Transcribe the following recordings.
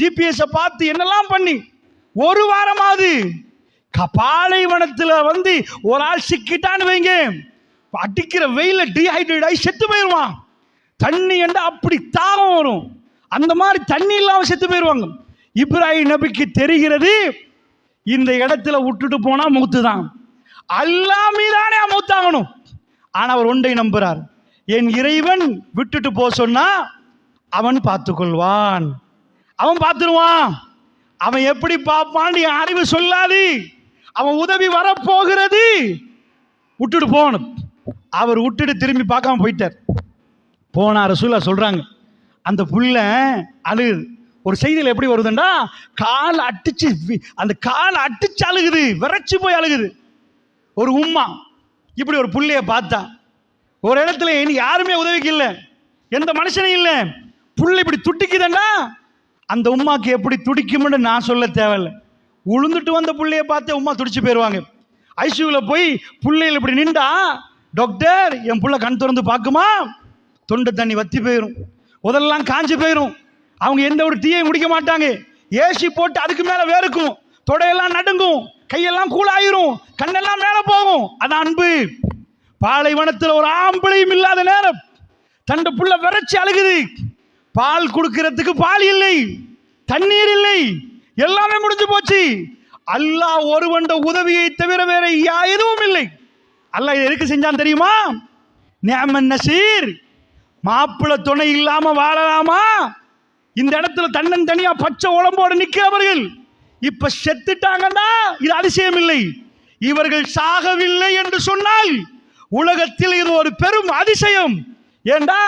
ஜிபிஎஸை பார்த்து என்னெல்லாம் பண்ணி? ஒரு வாரமாவது பாலைவனத்தில் வந்து ஒரு ஆள் சிக்கிட்டான்னு வைங்க. அடிக்கிற வெயில டீஹைட்ரேட் ஆகி செத்து போயிடுவான் தண்ணி என்றா அப்படி தாகம் வரும். அந்த மாதிரி தண்ணி இல்லாமல் செத்து போயிடுவாங்க இப்ராஹிம் நபிக்கு தெரிகிறது இந்த இடத்துல விட்டுட்டு போனால் மூத்து தான். அல்லா மீதானே மூத்தாகணும் ஆனால் அவர் ஒன்றை நம்புறார். என் இறைவன் விட்டுட்டு போக சொன்னா அவன் பார்த்துக்கொள்வான். அவன் பார்த்துருவான். அவன் எப்படி பார்ப்பான்னு என் அறிவு சொல்லாது. அவன் உதவி வரப்போகிறது. விட்டுட்டு போகணும். அவர் விட்டுட்டு திரும்பி பார்க்காம போயிட்டார். போன ரசூலா சொல்றாங்க அந்த புள்ள அழுகுது. ஒரு செய்தியில் எப்படி வருதுண்டா? கால் அட்டிச்சு அந்த கால் அட்டிச்சு அழுகுது. விரைச்சு போய் அழுகுது. ஒரு உம்மா இப்படி ஒரு புள்ளைய பார்த்தா ஒரு இடத்துல இனி யாருமே உதவிக்கு இல்லை. எந்த மனுஷனும் இல்லை. புள்ள இப்படி துடிக்குதுன்னா அந்த உமாக்கு எப்படி துடிக்கும்னு நான் சொல்ல தேவையில்லை. உளுந்துட்டு வந்த பிள்ளைய பார்த்து உமா துடிச்சு போயிடுவாங்க ஐசியூவில் போய் புள்ளைகள் இப்படி நின்றா டாக்டர் என் பிள்ளை கண் திறந்து பார்க்குமா? தொண்டை தண்ணி வத்தி போயிடும் உதெல்லாம் காஞ்சு போயிடும் அவங்க எந்த ஒரு டீயையும் குடிக்க மாட்டாங்க. ஏசி போட்டு அதுக்கு மேலே வேறுக்கும் தொடையெல்லாம் நடுங்கும். கையெல்லாம் கூலாயிரும் கண்ணெல்லாம் மேலே போகும். அதான் அன்பு. பாலைவனத்தில் ஒரு ஆம்பளையும் இல்லாத நேரம் தண்டை புள்ள விரைச்சி அழுகுது. பால் கொடுக்கறதுக்கு பால் இல்லை. தண்ணீர் இல்லை. எல்லாமே முடிஞ்சு போச்சு. அல்லாஹ் ஒருவன் உதவியை தவிர வேற யா எதுவும் இல்லை. அல்லாஹ் இதை எதுக்கு செஞ்சான் தெரியுமா? நியமன் நசீர். மாப்பிள்ள துணை இல்லாம வாழலாமா? இந்த இடத்துல தன்னன் தனியா பச்சை உடம்போடு நிற்கிறவர்கள் இப்ப செத்துட்டாங்கன்னா இது அதிசயம் இல்லை. இவர்கள் சாகவில்லை என்று சொன்னால் உலகத்தில் இது ஒரு பெரும் அதிசயம். ஏண்டா?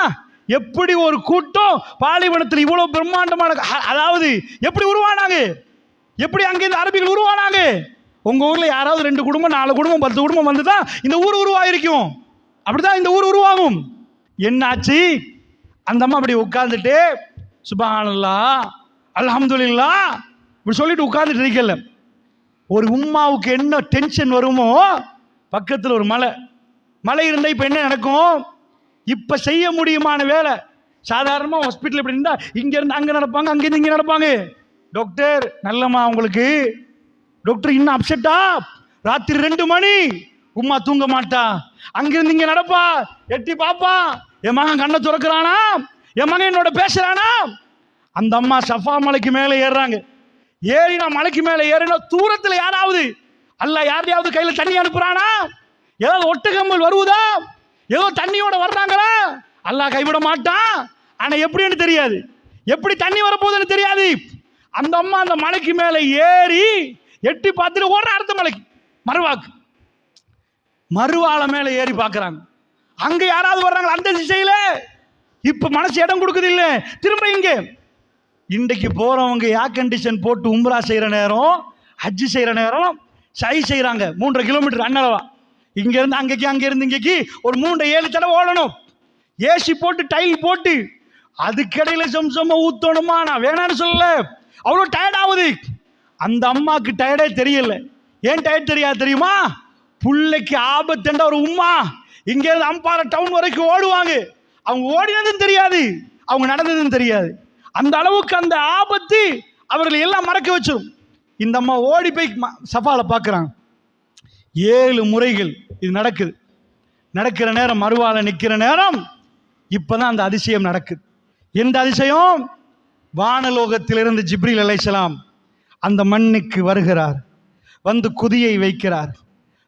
எப்படி ஒரு கூட்டம் பாலைவனத்தில் இவ்வளவு பிரம்மாண்டமான அதாவது எப்படி உருவானாங்க? எப்படி அங்கிருந்து அரபிகள் உருவானாங்க? உங்க ஊர்ல யாராவது ரெண்டு குடும்பம் நாலு குடும்பம் பத்து குடும்பம் வந்துதா இந்த ஊர் உருவாயிருக்கும். அப்படிதான் இந்த ஊர் உருவாகும். என்னாச்சு? அந்த அம்மா அப்படி உட்கார்ந்துட்டு சுபானல்லா அல்ஹம்துலில்லா இப்படி சொல்லிட்டு உட்கார்ந்துட்டு இருக்கல ஒரு உம்மாவுக்கு என்ன டென்ஷன் வருமோ பக்கத்தில் ஒரு மலை. மலை இருந்தால் இப்போ என்ன நடக்கும்? இப்போ செய்ய முடியுமான வேலை. சாதாரணமாக ஹாஸ்பிட்டல் இப்படி இருந்தால் இங்கேருந்து அங்கே நடப்பாங்க அங்கேருந்து இங்கே நடப்பாங்க. டாக்டர் நல்லம்மா உங்களுக்கு. டாக்டர் இன்னும் அப்செட்டா ராத்திரி ரெண்டு மணி. உம்மா தூங்க மாட்டா. அங்கிருந்து இங்க நடப்பா. எட்டி பாப்பா. என் மகன் கண்ணை துறக்கிறானா? என் மகன் என்னோட பேசுறானா? அந்த அம்மா சஃபா மலைக்கு மேலே ஏறுறாங்க. ஏறினா மலைக்கு மேலே ஏறினா தூரத்தில் யாராவது அல்ல யாரையாவது கையில் தண்ணி அனுப்புறானா? ஏதாவது ஒட்டகம்பல் வருவதா? ஏதோ தண்ணியோட வர்றாங்களா? அல்லாஹ் கைவிட மாட்டான். ஆனால் எப்படின்னு தெரியாது. எப்படி தண்ணி வரப்போகுதுன்னு தெரியாது. அந்த அம்மா அந்த மலைக்கு மேலே ஏறி எட்டி பார்த்துட்டு ஓடுற அடுத்த மலைக்கு. மறுவாக்கு. மறுவாள மேலே ஏறி பார்க்குறாங்க. அங்கே யாராவது வர்றாங்களா? அந்த திசையில். இப்போ மனசு இடம் கொடுக்குது இல்லை. திரும்ப இங்கே. இன்றைக்கு போகிறவங்க ஏர் கண்டிஷன் போட்டு உம்ரா செய்கிற நேரம் ஹஜ்ஜு செய்கிற நேரம் சை செய்கிறாங்க மூன்றரை கிலோமீட்டர் அண்ணளவா இங்கேருந்து அங்கேக்கு அங்கேருந்து இங்கேக்கு ஒரு மூன்று ஏழு தடவை ஓடணும். ஏசி போட்டு டைல் போட்டு. அதுக்கிடையில் சம் சம்ம ஊற்றணுமா நான் வேணான்னு சொல்லல. அவ்வளோ டயர்ட் ஆகுது. அந்த அம்மாவுக்கு டயர்டே தெரியல. ஏன் டயர்ட் தெரியாது தெரியுமா? புள்ளைக்கு ஆபத்துன்ற ஒரு உம்மா இங்கேருந்து அம்பாறை டவுன் வரைக்கும் ஓடுவாங்க. அவங்க ஓடினதும் தெரியாது. அவங்க நடந்ததும் தெரியாது. அந்த அளவுக்கு அந்த ஆபத்து அவர்களை எல்லாம் மறக்க வச்சிடும் இந்த அம்மா ஓடி போய் சஃபாவில் பார்க்குறாங்க. ஏழு முறைகள் இது நடக்குது. நடக்கிற நேரம் மறுவால நிற்கிற நேரம் இப்போதான் அந்த அதிசயம் நடக்குது. எந்த அதிசயம்? வானலோகத்திலிருந்து ஜிப்ரில் அலைசலாம். அந்த மண்ணுக்கு வருகிறார். வந்து குதியை வைக்கிறார்.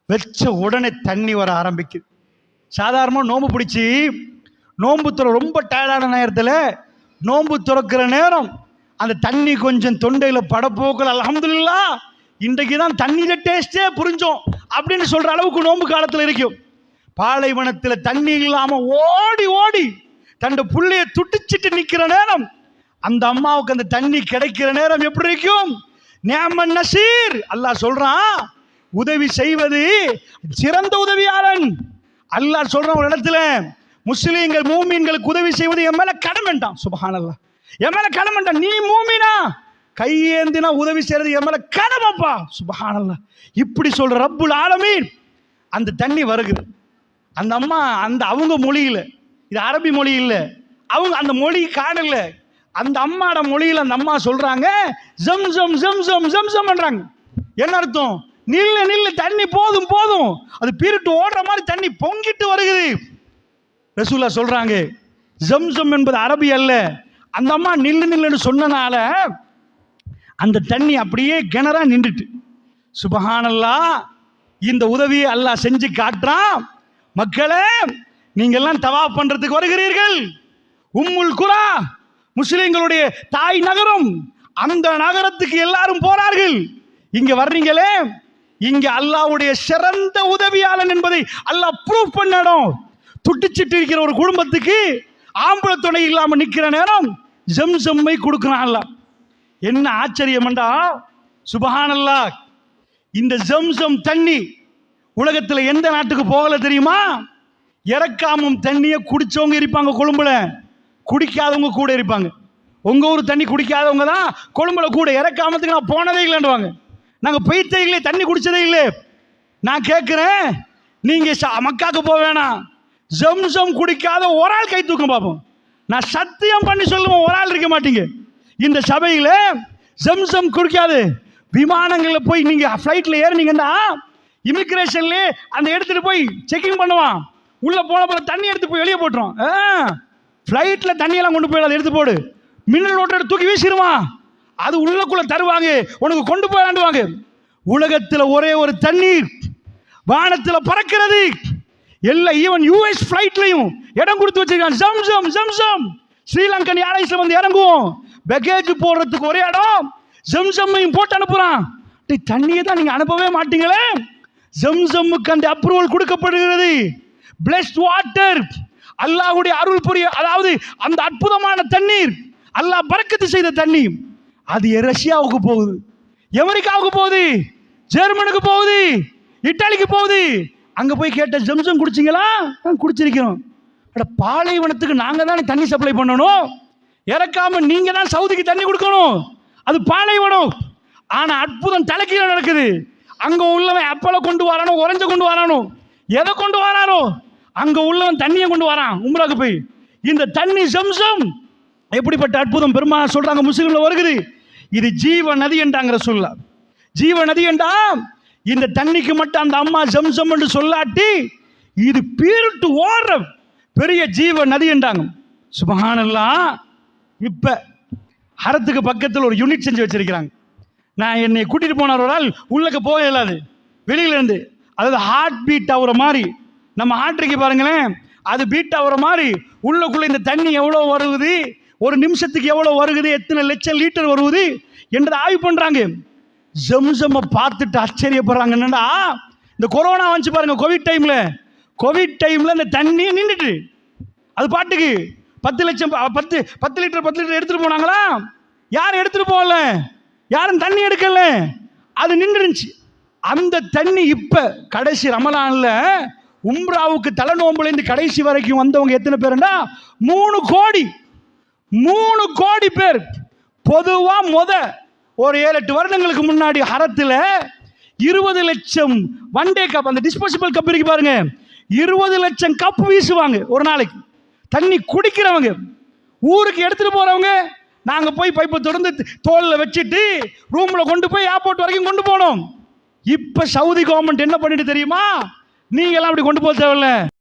வச்ச உடனே தண்ணி வர ஆரம்பிக்குது. சாதாரணமாக நோம்பு பிடிச்சி நோம்பு துற ரொம்ப டயர்டான நேரத்தில் நோம்பு துறக்கிற நேரம் அந்த தண்ணி கொஞ்சம் தொண்டையில் படப்போக்கள் அலமதுல்லா இன்றைக்கு தான் தண்ணியில டேஸ்டே புரிஞ்சோம் அப்படின்னு சொல்ற அளவுக்கு நோம்பு காலத்தில் இருக்கும். பாலைவனத்தில் தண்ணி இல்லாமல் ஓடி ஓடி தன் புள்ளைய துட்டிச்சிட்டு நிற்கிற நேரம் அந்த அம்மாவுக்கு அந்த தண்ணி கிடைக்கிற நேரம் எப்படி இருக்கும்? நேமன் நசீர். அல்லாஹ் சொல்றான் உதவி செய்வது சிறந்த உதவியாளன். அல்லாஹ் சொல்றான் ஒரு இடத்துல முஸ்லீம்கள் மூமீன்களுக்கு உதவி செய்வது என் மேல கடமைண்டான் சுபஹானல்லா என் மேல கடமைண்டான் நீ மூமினா? கையேந்தினா உதவி செய்யறது என் மேல கடமைப்பா. சுபஹானல்லாஹ் இப்படி சொல்ற ரப்புல் ஆலமீன். அந்த தண்ணி வருகுது அந்த அம்மா அந்த அவங்க மொழியில் இது அரபி மொழி இல்லை அவங்க அந்த மொழி காணல. அந்த அம்மாட மொழியில் அந்த அம்மா சொல்றாங்க ஜம் ஜம் ஜம் ஜம் ஜம் ஜம் ஜம்ன்றாங்க. என்ன அர்த்தம்? நில்லு நில்லு தண்ணி போதும் போதும். அது பீரிட்டு ஓடுற மாதிரி தண்ணி பொங்கிட்டு வருகுது ரசூலா சொல்றாங்க ஜம்சம் என்பது அரபி அல்ல. அந்த அம்மா நில்லு நில்லுன்னு சொன்னனால அந்த தண்ணி அப்படியே கிணறா நின்றுட்டு. சுபஹானல்லா இந்த உதவியை அல்லாஹ் செஞ்சு காட்டுறான். மக்களே நீங்கெல்லாம் தவா பண்றதுக்கு வருகிறீர்கள். உம்முல் குரா முஸ்லிம்களுடைய தாய் நகரம் அந்த நகரத்துக்கு எல்லாரும் போறார்கள் இங்க வர்றீங்களே இங்க அல்லாஹ்வுடைய சிறந்த உதவியாளன் என்பதை அல்லாஹ் ப்ரூவ் பண்ணிடும் துட்டிச்சிட்டு இருக்கிற ஒரு குடும்பத்துக்கு ஆம்பளை துணை இல்லாம நிக்கிற நேரம் ஜம் ஜம்மை கொடுக்குறான் அல்லாஹ். என்ன ஆச்சரியம்டா சுபஹானல்லா இந்த ஜம்சம் தண்ணி உலகத்தில் எந்த நாட்டுக்கு போகல தெரியுமா? இறக்காமம் தண்ணியை குடிச்சவங்க இருப்பாங்க கொழும்புல. குடிக்காதவங்க கூட இருப்பாங்க. உங்க ஊர் தண்ணி குடிக்காதவங்க தான் கொழும்புல கூட. இறக்காமத்துக்கு நான் போனதே இல்லைன்றாங்க நாங்கள் பெய்தே இல்லை தண்ணி குடிச்சதே இல்லை நான் கேட்குறேன் நீங்கள் ச மக்காக்கு போக வேணாம். ஜம்சம் குடிக்காத ஒரு ஆள் கை தூக்கம் பார்ப்போம் நான் சத்தியம் பண்ணி சொல்லுவேன் ஒரு ஆள் இருக்க மாட்டீங்க. இந்த சபையில் ஜம்சம் குடிக்காது விமானங்களில் போய் நீங்கள் ஃப்ளைட்டில் ஏறினீங்கன்னா இமிக்ரேஷன்லேயே அந்த எடுத்துகிட்டு போய் செக்கிங் பண்ணுவான். உள்ளே போன போல தண்ணி எடுத்து போய் வெளியே போட்டுரும். ஃப்ளைட்டில் தண்ணியெல்லாம் கொண்டு போய் அதை எடுத்து போடு. மின்னல் ஓட்டை எடுத்து தூக்கி வீசிடுவான். அது உள்ளக்குள்ள தருவாங்க. உனக்கு கொண்டு போயாண்டுவாங்க உலகத்தில் ஒரே ஒரு தண்ணீர். வானத்தில் பறக்கிறது. எல்லாம் ஈவன் யூஎஸ் ஃப்ளைட்லையும் இடம் கொடுத்து வச்சிருக்கான் ஜம் ஜம் ஜம் ஜம். ஸ்ரீலங்கன் ஏர்லைன்ஸ்ல வந்து இறங்குவோம். பேக்கேஜ் போடுறதுக்கு ஒரே இடம். ஜம் ஜம்மையும் போட்டு அனுப்புறான். டேய், தண்ணியை தான் நீங்க அனுப்பவே மாட்டீங்களே. ஜம் ஜம்முக்கு அந்த அப்ரூவல் கொடுக்கப்படுகிறது. பிளஸ்ட் வாட்டர் அல்லாஹுடைய அருள் புரிய அதாவது அந்த அற்புதமான தண்ணீர். அல்லாஹ் பறக்கத்து செய்த தண்ணி அது ரஷ்யாவுக்கு போகுது. அமெரிக்காவுக்கு போகுது. ஜெர்மனுக்கு போகுது. இட்டாலிக்கு போகுது. அங்கே போய் கேட்ட ஜம்சம் குடிச்சிங்களா? குடிச்சிருக்கிறோம். பாலைவனத்துக்கு நாங்கள் தானே தண்ணி சப்ளை பண்ணணும்? இறக்காம நீங்கள் தான் சவுதிக்கு தண்ணி கொடுக்கணும். அது பாலைவனம். ஆனால் அற்புதம் தலைக்கீழ நடக்குது. அங்கே உள்ளவன் அப்பளை கொண்டு வரானோ உறைஞ்ச கொண்டு வரானோ? எதை கொண்டு வரானோ? அங்கே உள்ளவன் தண்ணியை கொண்டு வரான். உம்ராக்கு போய். இந்த தண்ணி சம்சம் எப்படிப்பட்ட அற்புதம் பெருமா சொல்கிறாங்க முஸ்லீமில் வருகிறது இது ஜீவ நதி என்றாங்கிற சொல்ல. ஜீவ நதி என்றா இந்த தண்ணிக்கு மட்டும் அந்த அம்மா ஜம்சம் என்று சொல்லாட்டி இது பீருட்டு ஓடுற பெரிய ஜீவ நதி என்றாங்க இப்போ இப்ப ஹரத்துக்கு பக்கத்தில் ஒரு யூனிட் செஞ்சு வச்சிருக்கிறாங்க. நான் என்னை கூட்டிட்டு போனார் ஒரு உள்ளக்க போக இயலாது வெளியிலேருந்து அதாவது ஹார்ட் பீட் ஆகுற மாதிரி. நம்ம ஹார்ட்ருக்கு பாருங்களேன் அது பீட் ஆகுற மாதிரி உள்ளக்குள்ளே இந்த தண்ணி எவ்வளோ வருகுது ஒரு நிமிஷத்துக்கு எவ்வளோ வருகுது எத்தனை லட்சம் லிட்டர் வருகுது என்றதை ஆய்வு பண்ணுறாங்க ஜம் ஜம்மை பார்த்துட்டு ஆச்சரியப்படுறாங்க. என்னடா இந்த கொரோனா வந்துச்சு பாருங்க கோவிட் டைமில் கோவிட் டைமில் அந்த தண்ணி நின்றுட்டு அது பாட்டுக்கு பத்து லட்சம் பத்து பத்து லிட்டர் பத்து லிட்டர் எடுத்துகிட்டு போனாங்களா? யாரும் எடுத்துகிட்டு போகல. யாரும் தண்ணி எடுக்கல. அது நின்றுருந்துச்சு. அந்த தண்ணி இப்போ கடைசி ரமலானில் உம்ராவுக்கு தலைநோம்புலேருந்து கடைசி வரைக்கும் வந்தவங்க எத்தனை பேருண்டா மூணு கோடி. மூணு கோடி பேர். பொதுவாக முத ஒரு ஏழு எட்டு வருடங்களுக்கு முன்னாடி ஹரத்தில் இருபது லட்சம் ஒன் டே கப் அந்த டிஸ்போசபிள் கப் இருக்கு பாருங்கள் இருபது லட்சம் கப் வீசுவாங்க ஒரு நாளைக்கு. தண்ணி குடிக்கிறவங்க. ஊருக்கு எடுத்துட்டு போறவங்க நாங்க போய் பைப்பை தொடர்ந்து தோல்ல வச்சுட்டு ரூம்ல கொண்டு போய் ஏர்போர்ட் வரைக்கும் கொண்டு போனோம். இப்ப சவுதி கவர்மெண்ட் என்ன பண்ணிட்டு தெரியுமா? நீங்க எல்லாம் அப்படி கொண்டு போக தேவையில்ல.